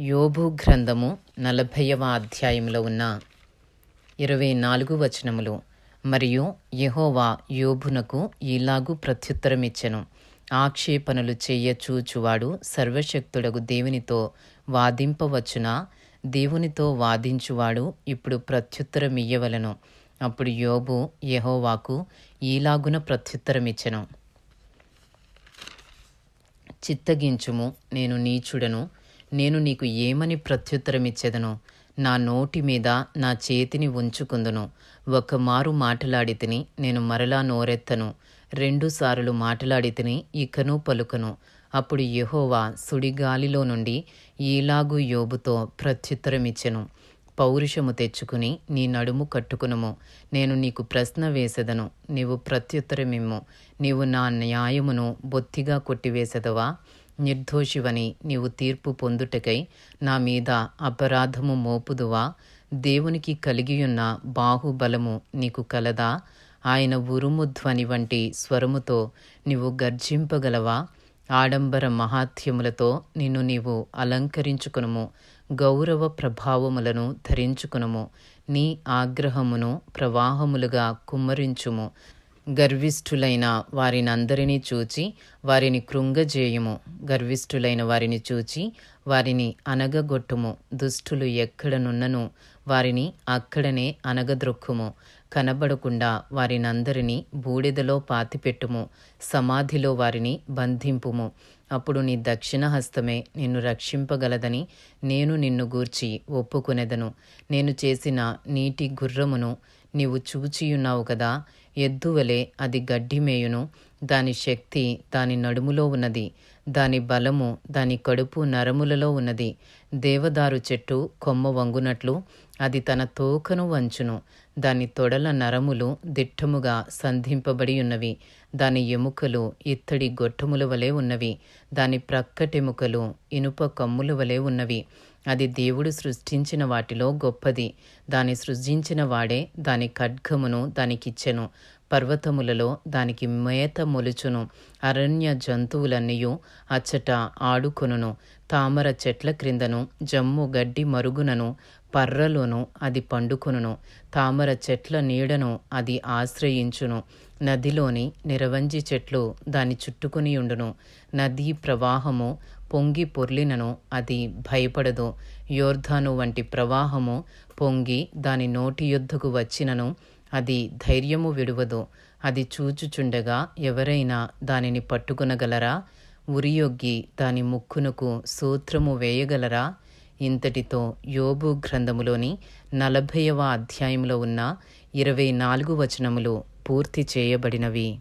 యోబు గ్రంథము నలభైవ అధ్యాయంలో ఉన్న ఇరవై నాలుగు వచనములు. మరియు యెహోవా యోబునకు ఇలాగు ప్రత్యుత్తరమిచ్చెను. ఆక్షేపణలు చేయచూచువాడు చూచువాడు దేవునితో వాదింపవచ్చునా? దేవునితో వాదించువాడు ఇప్పుడు ప్రత్యుత్తరమియ్యవలను. అప్పుడు యోబు యహోవాకు ఈలాగున ప్రత్యుత్తరమిచ్చెను. చిత్తగించుము నేను నీచుడను. నేను నీకు ఏమని ప్రత్యుత్తరమిచ్చెదను? నా నోటి మీద నా చేతిని ఉంచుకుందును. ఒకమారు మాటలాడి తిని నేను మరలా నోరెత్తను. రెండు సార్లు మాటలాడి తిని ఇకను పలుకను. అప్పుడు యహోవా సుడిగాలిలో నుండి ఈలాగు యోబుతో ప్రత్యుత్తరమిచ్చెను. పౌరుషము తెచ్చుకుని నీ నడుము కట్టుకునుము. నేను నీకు ప్రశ్న వేసెదను. నీవు ప్రత్యుత్తరమిమ్ము. నీవు నా న్యాయమును బొత్తిగా కొట్టివేసెదవా? నిర్దోషివని నీవు తీర్పు పొందుటకై నా మీద అపరాధము మోపుదువా? దేవునికి కలిగియున్న బాహుబలము నీకు కలదా? ఆయన ఉరుము ధ్వని వంటి స్వరముతో నీవు గర్జింపగలవా? ఆడంబర మహాత్యములతో నిన్ను నీవు అలంకరించుకునుము. గౌరవ ప్రభావములను ధరించుకునుము. నీ ఆగ్రహమును ప్రవాహములుగా కుమ్మరించుము. గర్విష్ఠులైన వారినందరినీ చూచి వారిని కృంగజేయుము. గర్విష్ఠులైన వారిని చూచి వారిని అనగగొట్టుము దుష్టులు ఎక్కడనున్నను వారిని అక్కడనే అనగద్రొక్కుము కనబడకుండా వారినందరినీ బూడిదలో పాతిపెట్టుము. సమాధిలో వారిని బంధింపుము. అప్పుడు నీ దక్షిణ హస్తమే నిన్ను రక్షింపగలదని నేను నిన్ను గూర్చి ఒప్పుకొనెదను. నేను చేసిన నీటి గుర్రమును నీవు చూచియున్నావు కదా ఎద్దువలే అది గడ్డి మేయును. దాని శక్తి దాని నడుములో ఉన్నది. దాని బలము దాని కడుపు నరములలో ఉన్నది. దేవదారు చెట్టు కొమ్మ వంగునట్లు అది తన తోకను వంచును. దాని తొడల నరములు దిట్టముగా సంధింపబడి ఉన్నవి దాని ఎముకలు ఇత్తడి గొట్టముల వలె ఉన్నవి. దాని ప్రక్కటెముకలు ఇనుప కమ్ముల వలె ఉన్నవి. అది దేవుడు సృష్టించిన వాటిలో గొప్పది. దాని సృజించిన వాడే దాని ఖడ్గమును దానికిచ్చెను. పర్వతములలో దానికి మేత మొలుచును. అరణ్య జంతువులన్నీయు అచ్చట ఆడుకొనును. తామర చెట్ల క్రిందను జమ్ము గడ్డి మరుగునను పర్రలోను అది పండుకొనును. తామర చెట్ల నీడను అది ఆశ్రయించును. నదిలోని నిరవంజి చెట్లు దాని చుట్టుకుని ఉండును. నదీ ప్రవాహము పొంగి పొర్లినను అది భయపడదు. యోర్ధాను వంటి ప్రవాహము పొంగి దాని నోటి యుద్ధకు వచ్చినను అది ధైర్యము విడువదు. అది చూచుచుండగా ఎవరైనా దానిని పట్టుకునగలరా? ఉరియొగ్గి దాని ముక్కునకు సూత్రము వేయగలరా? ఇంతటితో యోబు గ్రంథములోని నలభైవ అధ్యాయంలో ఉన్న ఇరవై నాలుగు వచనములు పూర్తి చేయబడినవి.